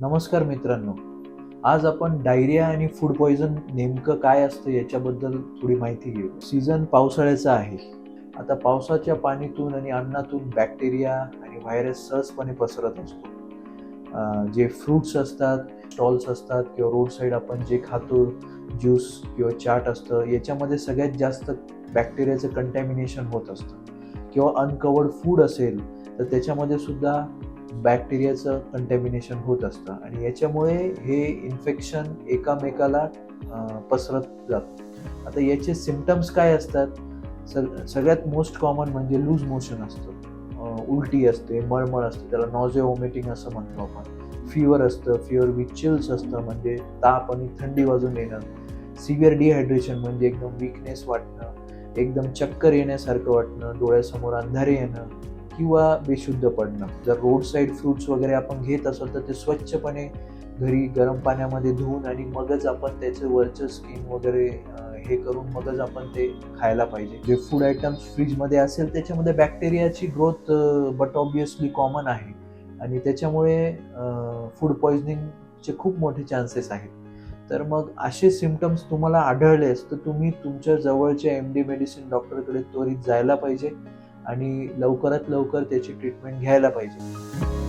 नमस्कार मित्रांनो. आज आपण डायरिया आणि फूड पॉइझन नेमकं काय असतं याच्याबद्दल थोडी माहिती घेऊ. सीझन पावसाळ्याचा आहे. आता पावसाच्या पाणीतून आणि अन्नातून बॅक्टेरिया आणि व्हायरस सहजपणे पसरत असतो. जे फ्रूट्स असतात स्टॉल्स असतात किंवा रोड साईड आपण जे खातो ज्यूस किंवा चाट असतं याच्यामध्ये सगळ्यात जास्त बॅक्टेरियाचं कंटॅमिनेशन होत असतं. किंवा अनकवर्ड फूड असेल तर त्याच्यामध्ये सुद्धा बॅक्टेरियाचं कंटॅमिनेशन होत असतं. आणि याच्यामुळे हे इन्फेक्शन एकामेकाला पसरत जातं. आता याचे सिमटम्स काय असतात? सग सगळ्यात मोस्ट कॉमन म्हणजे लूज मोशन असतं. उलटी असते मळमळ असते त्याला नॉझे वॉमिटिंग असं म्हणतो आपण. फिवर असतं फिवर विथ चिल्स असतं म्हणजे ताप आणि थंडी वाजून येणं. सिव्हिअर डिहायड्रेशन म्हणजे एकदम विकनेस वाटणं. एकदम चक्कर येण्यासारखं वाटणं डोळ्यासमोर अंधारे येणं. किंवा बेशुद्ध पडणं. जर रोड साईड फ्रूट्स वगैरे आपण घेत असाल तर ते स्वच्छपणे घरी गरम पाण्यामध्ये धुवून आणि मगच आपण त्याचं वरचं स्किन वगैरे हे करून मगच आपण ते खायला पाहिजे. जे फूड आयटम्स फ्रीजमध्ये असेल त्याच्यामध्ये बॅक्टेरियाची ग्रोथ बट ऑब्वियसली कॉमन आहे. आणि त्याच्यामुळे फूड पॉइझनिंगचे खूप मोठे चान्सेस आहेत. तर मग असे सिमटम्स तुम्हाला आढळलेस तर तुम्ही तुमच्या जवळच्या एम डी मेडिसिन डॉक्टरकडे त्वरित जायला पाहिजे. आणि लवकरात लवकर त्याची ट्रीटमेंट घ्यायला पाहिजे.